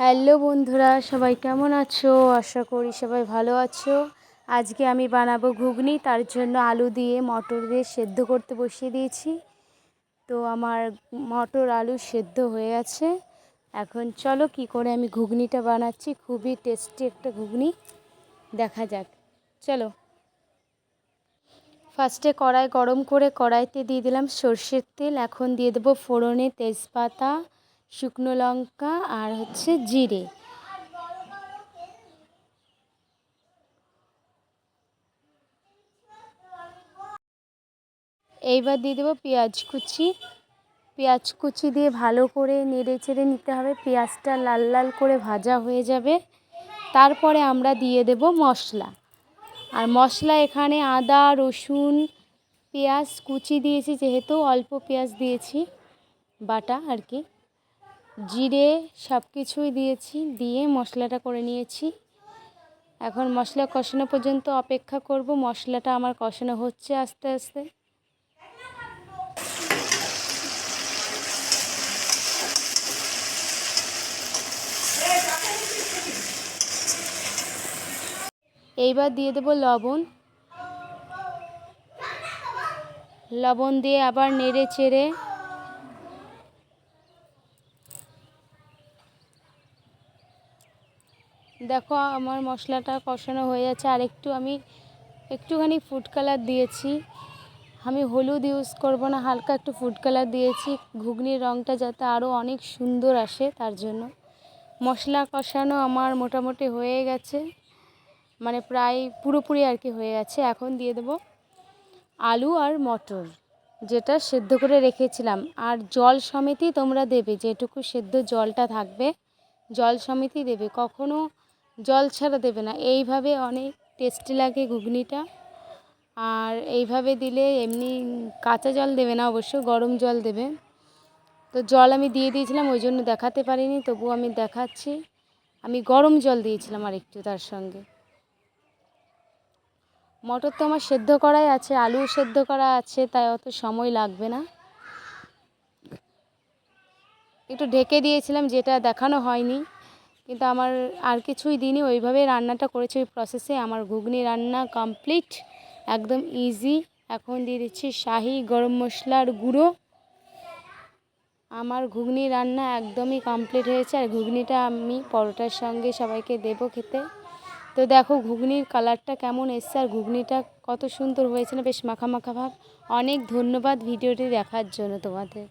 Hello বন্ধুরা, সবাই কেমন আছো? আশা করি সবাই ভালো আছো। আজকে আমি বানাবো ঘুগনি, তার জন্য আলু দিয়ে মটর দিয়ে সেদ্ধ করতে বসিয়ে দিয়েছি। তো আমার মটর আলু সেদ্ধ হয়ে আছে এখন চলো কি করে আমি ঘুগনিটা বানাচ্ছি। খুবই টেস্টি একটা ঘুগনি। দেখা যাক। চলো। ফার্স্টে কড়াই গরম করে কড়াইতে দিয়ে দিলাম সর্ষের তেল। এখন দিয়ে দেবো ফোড়নে তেজপাতা। শুকনো লঙ্কা আর হচ্ছে জিরে। এইবার দিয়ে দেবো পেঁয়াজ কুচি। পেঁয়াজ কুচি দিয়ে ভালো করে নেড়ে চেড়ে নিতে হবে। পেঁয়াজটা লাল লাল করে ভাজা হয়ে যাবে। তারপরে আমরা দিয়ে দেব মশলা। আর মশলা এখানে আদা, রসুন, পেঁয়াজ কুচি দিয়েছি, যেহেতু অল্প পেঁয়াজ দিয়েছি, বাটা আর কি। জিরে সব কিছুই দিয়েছি, দিয়ে মশলাটা করে নিয়েছি। এখন মশলা কষানো পর্যন্ত অপেক্ষা করব, মশলাটা আমার কষানো হচ্ছে আস্তে আস্তে। এইবার দিয়ে দেবো লবণ। লবণ দিয়ে আবার নেড়ে চেড়ে দেখো আমার মশলাটা কষানো হয়ে যাচ্ছে আর একটু আমি একটুখানি ফুড কালার দিয়েছি। আমি হলুদ ইউজ করব না, হালকা একটু ফুড কালার দিয়েছি। ঘুগনির রঙটা যাতে আরও অনেক সুন্দর আসে তার জন্য। মশলা কষানো আমার মোটামুটি হয়ে গেছে মানে প্রায় পুরোপুরি আর কি হয়ে গেছে। এখন দিয়ে দেব আলু আর মটর, যেটা সেদ্ধ করে রেখেছিলাম। আর জল সমেতই তোমরা দেবে, যেটুকু সেদ্ধ জলটা থাকবে, জল সমেতই দেবে। কখনো জল ছাড়া দেবে না। এইভাবে অনেক টেস্টি লাগে ঘুগনিটা। আর এইভাবে দিলে এমনি কাঁচা জল দেবে না, অবশ্য গরম জল দেবে। তো জল আমি দিয়ে দিয়েছিলাম, ওই জন্য দেখাতে পারিনি, তবু আমি দেখাচ্ছি। আমি গরম জল দিয়েছিলাম আর একটু তার সঙ্গে। মটর তো আমার সেদ্ধ করাই আছে আলু সেদ্ধ করা আছে, তাই অত সময় লাগবে না। একটু ঢেকে দিয়েছিলাম, যেটা দেখানো হয়নি। কিন্তু আমার আর কিছুই দিনই ওইভাবে রান্নাটা করেছি, ওই প্রসেসে আমার ঘুগনি রান্না কমপ্লিট একদম ইজি এখন দিয়ে দিচ্ছি শাহি গরম মশলার গুঁড়ো। আমার ঘুগনি রান্না একদমই কমপ্লিট হয়েছে, আর ঘুগনিটা আমি পরোটার সঙ্গে সবাইকে দেবো খেতে। তো দেখো ঘুগনির কালারটা কেমন এসছে, আর ঘুগনিটা কত সুন্দর হয়েছে না, বেশ মাখা মাখা ভাব। অনেক ধন্যবাদ ভিডিওটি দেখার জন্য তোমাদের।